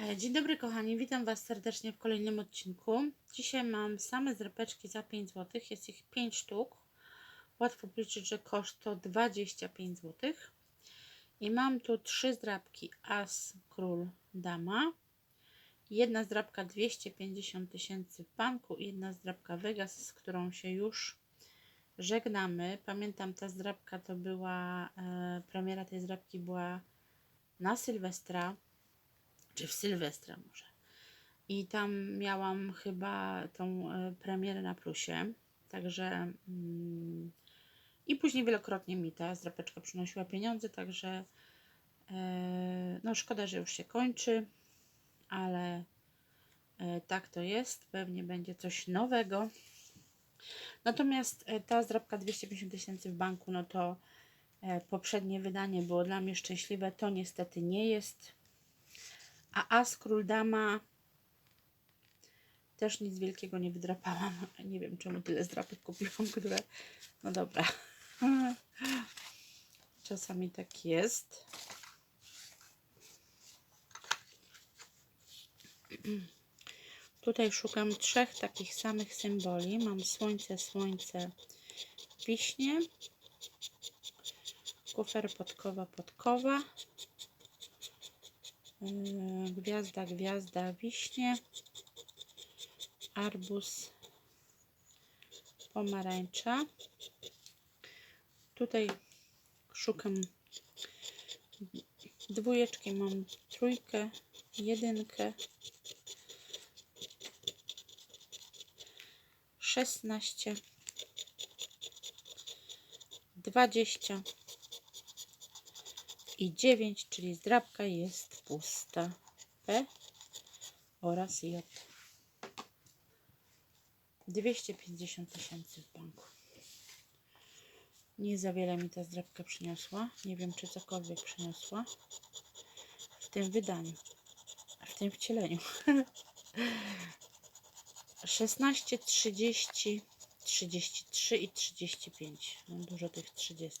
E, Dzień dobry kochani, witam Was serdecznie w kolejnym odcinku. Dzisiaj mam same zrepeczki za 5 zł, jest ich 5 sztuk. Łatwo policzyć, że koszt to 25 zł. I mam tu trzy zdrabki As, Król, Dama. Jedna zdrabka 250 tysięcy w banku jedna zdrabka Vegas, z którą się już żegnamy. Pamiętam ta zdrabka to była, e, premiera tej zdrabki była na Sylwestra czy w Sylwestra może. I tam miałam chyba tą e, premierę na plusie, także mm, i później wielokrotnie mi ta zdrapeczka przynosiła pieniądze, także e, no szkoda, że już się kończy, ale e, tak to jest, pewnie będzie coś nowego. Natomiast ta zdrapka 250 tysięcy w banku, no to poprzednie wydanie było dla mnie szczęśliwe, to niestety nie jest. A As Król Dama też nic wielkiego nie wydrapałam. Nie wiem czemu tyle zdrapek kupiłam, które... No dobra. Czasami tak jest. Tutaj szukam trzech takich samych symboli. Mam słońce, słońce, wiśnie. Kufer, podkowa, podkowa. Yy, Gwiazda, gwiazda, wiśnie. Arbuz, pomarańcza. Tutaj szukam dwójeczki, mam trójkę, jedynkę, szesnaście, dwadzieścia i 9, czyli zdrabka jest pusta. P oraz J. 250 tysięcy w banku. Nie za wiele mi ta zdrabka przyniosła. Nie wiem, czy cokolwiek przyniosła w tym wydaniu, w tym wcieleniu. 16, 30, 33 i 35. Mam dużo tych 30.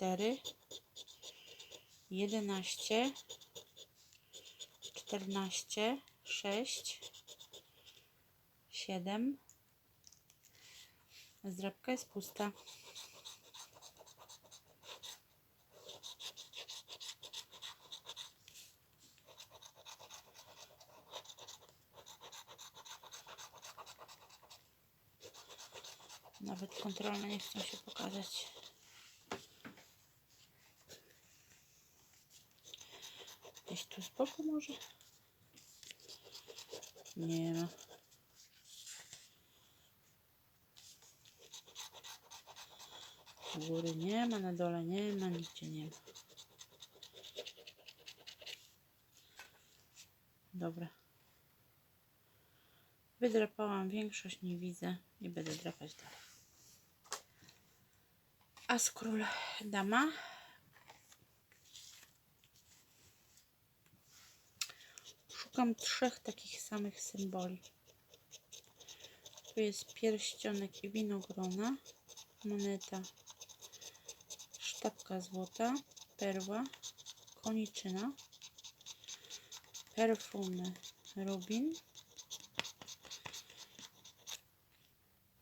4, 11, 14, 6, 7. Zdrabka jest pusta. Nawet kontrolne nie chcą się pokazać. Tu z boku może? Nie ma. U góry nie ma, na dole nie ma, nigdzie nie ma. Dobra. Wydrapałam większość, nie widzę. Nie będę drapać dalej. As król dama. Szukam trzech takich samych symboli. Tu jest pierścionek i winogrona, moneta, sztabka złota, perła, koniczyna, perfumy, rubin,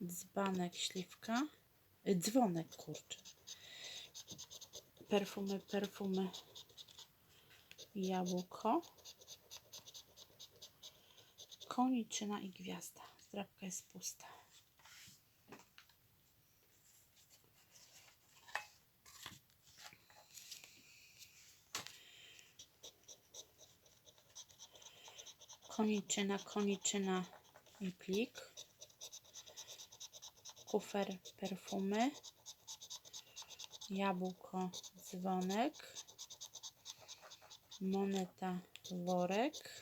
dzbanek, śliwka, y, dzwonek, kurczę. Perfumy, perfumy, jabłko, koniczyna i gwiazda. Zdrabka jest pusta. Koniczyna, koniczyna i plik. Kufer, perfumy. jabłko, dzwonek, moneta, worek,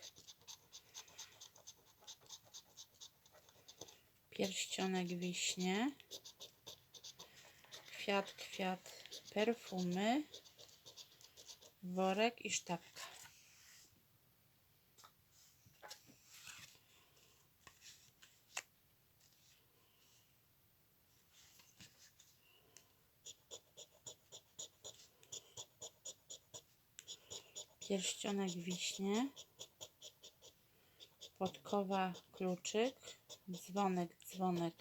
pierścionek, wiśnie, kwiat, kwiat, perfumy, worek i sztabka. Pierścionek wiśnie, podkowa kluczyk, dzwonek, dzwonek.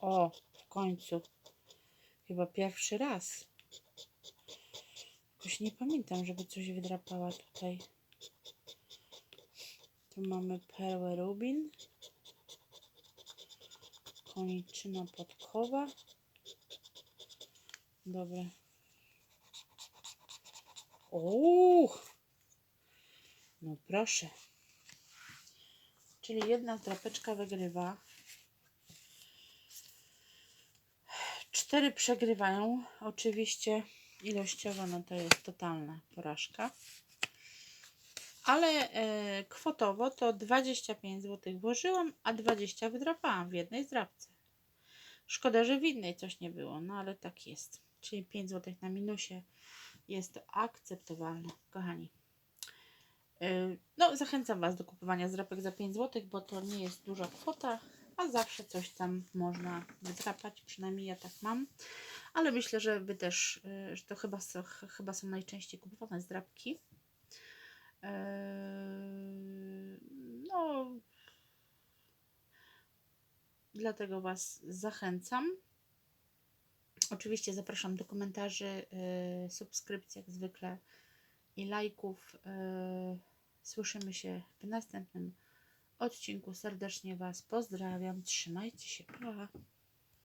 O, w końcu. Chyba pierwszy raz. Jakoś nie pamiętam, żeby coś wydrapała tutaj. Tu mamy perłę rubin. Koniczyna podkowa. Dobra. Uuu. No proszę. Czyli jedna drapeczka wygrywa. Cztery przegrywają. Oczywiście ilościowo no to jest totalna porażka. Ale e, kwotowo to 25 zł włożyłam, a 20 wydrapałam w jednej zdrapce. Szkoda, że w innej coś nie było, no ale tak jest. Czyli 5 zł na minusie jest to akceptowalne, kochani. Yy, No, zachęcam Was do kupowania zdrapek za 5 zł, bo to nie jest duża kwota, a zawsze coś tam można wydrapać, przynajmniej ja tak mam. Ale myślę, że Wy też, yy, że to chyba są, ch- chyba są najczęściej kupowane zdrapki. Yy, No, dlatego Was zachęcam. Oczywiście zapraszam do komentarzy, subskrypcji jak zwykle i lajków. Słyszymy się w następnym odcinku. Serdecznie Was pozdrawiam. Trzymajcie się. Pa.